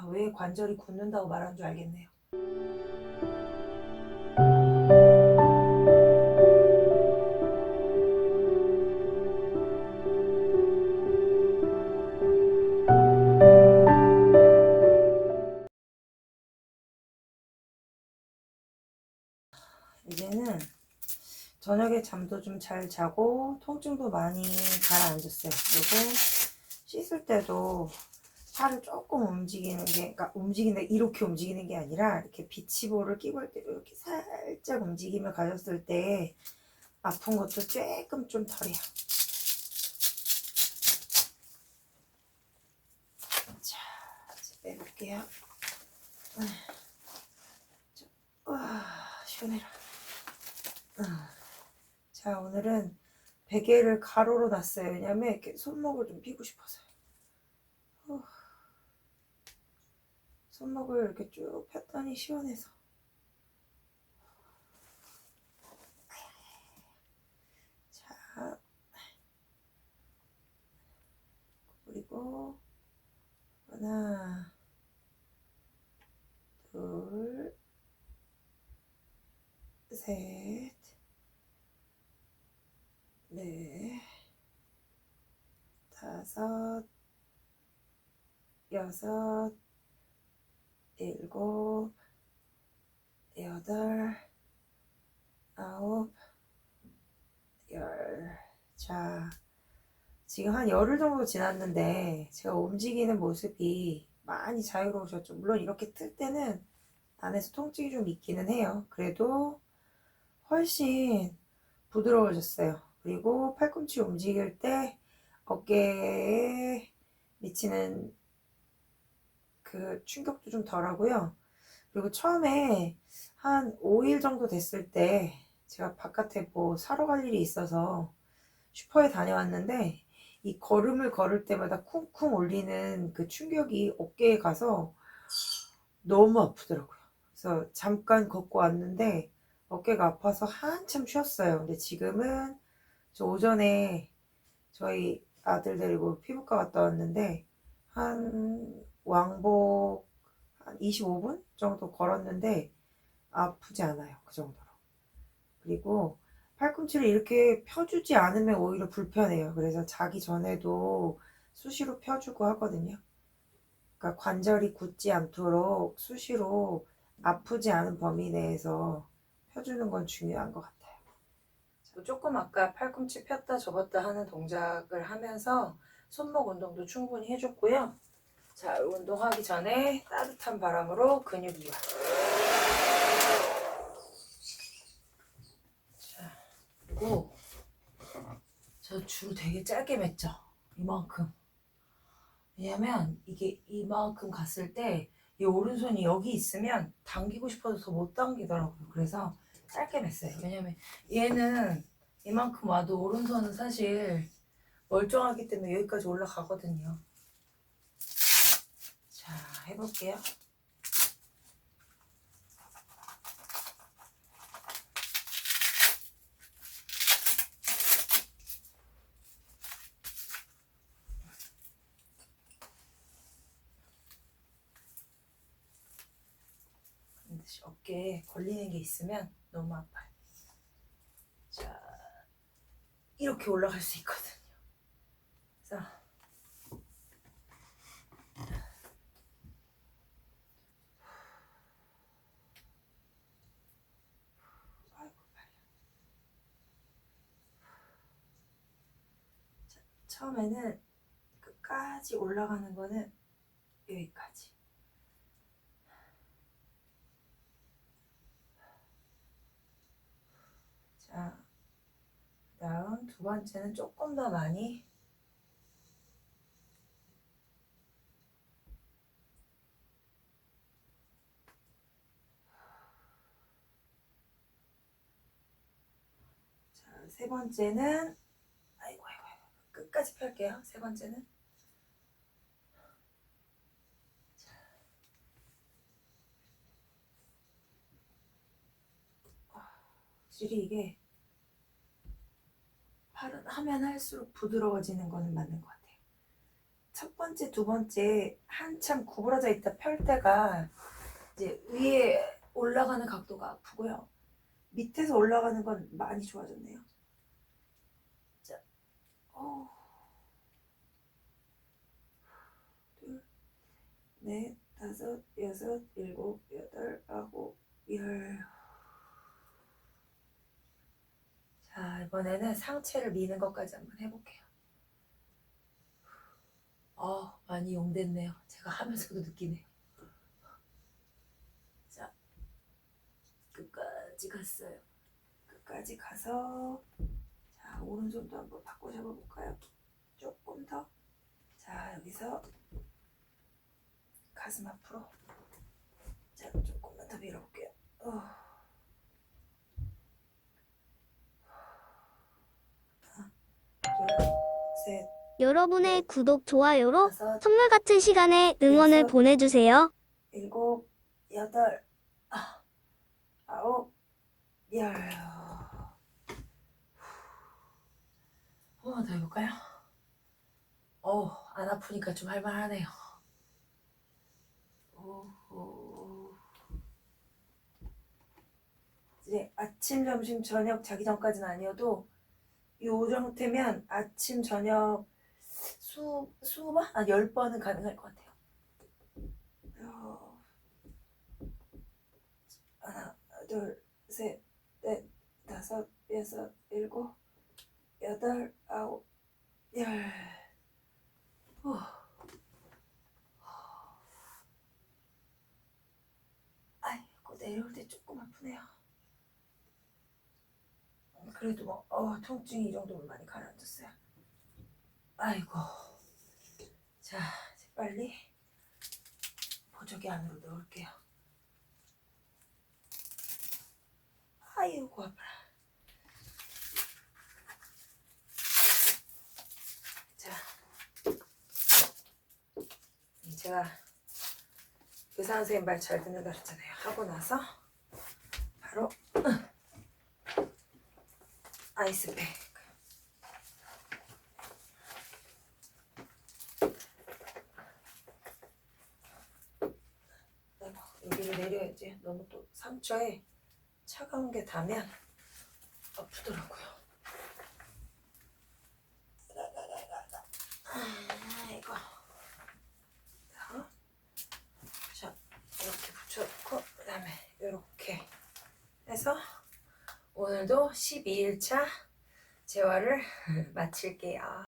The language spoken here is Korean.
아, 왜 관절이 굳는다고 말한 줄 알겠네요. 이제는 저녁에 잠도 좀 잘 자고 통증도 많이 가라앉았어요. 그리고 씻을 때도 팔을 조금 움직이는 게, 그러니까 움직이는데 이렇게 움직이는 게 아니라 이렇게 비치볼을 끼고 할때 이렇게 살짝 움직임을 가졌을 때 아픈 것도 조금 좀 덜해요. 자, 이제 빼볼게요. 자, 와, 시원해라. 아, 자, 오늘은 베개를 가로로 놨어요. 왜냐면 이렇게 손목을 좀 피고 싶어서요. 후. 손목을 이렇게 쭉 폈더니 시원해서. 자, 그리고 하나, 둘, 셋, 넷, 다섯, 여섯, 일곱, 여덟, 아홉, 열. 자, 지금 한 열흘 정도 지났는데 제가 움직이는 모습이 많이 자유로우셨죠. 물론 이렇게 틀 때는 안에서 통증이 좀 있기는 해요. 그래도 훨씬 부드러워졌어요. 그리고 팔꿈치 움직일 때 어깨에 미치는 그 충격도 좀 덜하고요. 그리고 처음에 한 5일 정도 됐을 때 제가 바깥에 뭐 사러 갈 일이 있어서 슈퍼에 다녀왔는데 이 걸음을 걸을 때마다 쿵쿵 울리는 그 충격이 어깨에 가서 너무 아프더라고요. 그래서 잠깐 걷고 왔는데 어깨가 아파서 한참 쉬었어요. 근데 지금은 저 오전에 저희 아들 데리고 피부과 갔다 왔는데 한 왕복 한 25분 정도 걸었는데 아프지 않아요. 그 정도로. 그리고 팔꿈치를 이렇게 펴주지 않으면 오히려 불편해요. 그래서 자기 전에도 수시로 펴주고 하거든요. 그러니까 관절이 굳지 않도록 수시로 아프지 않은 범위 내에서 펴주는 건 중요한 것 같아요. 조금 아까 팔꿈치 폈다 접었다 하는 동작을 하면서 손목 운동도 충분히 해줬고요. 자, 운동하기 전에 따뜻한 바람으로 근육 이완. 자, 그리고 저 줄 되게 짧게 맸죠? 이만큼. 왜냐면 이게 이만큼 갔을 때 이 오른손이 여기 있으면 당기고 싶어도 더못 당기더라고요. 그래서 짧게 맸어요. 왜냐면 얘는 이만큼 와도 오른손은 사실 멀쩡하기 때문에 여기까지 올라가거든요. 자, 해볼게요. 어깨에 걸리는 게 있으면 너무 아파요. 자, 이렇게 올라갈 수 있거든요. 자,고, 발려. 자, 처음에는 끝까지 올라가는 거는 여기까지. 자, 다음 두 번째는 조금 더 많이 자, 세 번째는 아이고 아이고 아이고 끝까지 펼게요. 세 번째는 자. 확실히 이게 팔은 하면 할수록 부드러워지는 거는 맞는 것 같아요. 첫 번째, 두 번째 한참 구부러져 있다 펼 때가 이제 위에 올라가는 각도가 아프고요. 밑에서 올라가는 건 많이 좋아졌네요. 자, 어. 둘, 넷, 다섯, 여섯, 일곱, 여덟, 아홉, 열. 자, 이번에는 상체를 미는 것까지 한번 해볼게요. 어, 많이 용됐네요. 제가 하면서도 느끼네요. 자, 끝까지 갔어요. 끝까지 가서, 자, 오른손도 한번 바꿔 잡아볼까요? 조금 더. 자, 여기서 가슴 앞으로. 자, 조금만 더 밀어볼게요. 어. 하나, 둘, 셋, 여러분의 구독, 좋아요로 다섯, 선물 같은 시간에 응원을 여섯. 보내주세요. 일곱, 여덟, 아, 아홉, 열. 어, 더 해 볼까요? 어, 안 아프니까 좀 할만하네요. 이제 아침, 점심, 저녁 자기 전까지는 아니어도 요 상태면 아침, 저녁 수, 수번? 아, 열 번은 가능할 것 같아요. 어, 하나, 둘, 셋, 넷, 다섯, 여섯, 일곱, 여덟, 아홉, 열. 후. 아이고, 내려올 때 조금 아프네요. 그래도 뭐, 어, 통증이 이 정도면 많이 가라앉았어요. 아이고. 자, 이제 빨리 보조개 안으로 넣을게요. 아이고 아파라. 자, 음, 제가 의사 선생님 말 잘 듣는다 그랬잖아요. 하고 나서 바로 아이스팩. 여기를 내려야지. 너무 또 상처에 차가운 게 닿으면 아프더라고요. 아이고. 자, 자, 이렇게 붙여놓고, 그 다음에 이렇게 해서 오늘도 12일차 재활을 마칠게요.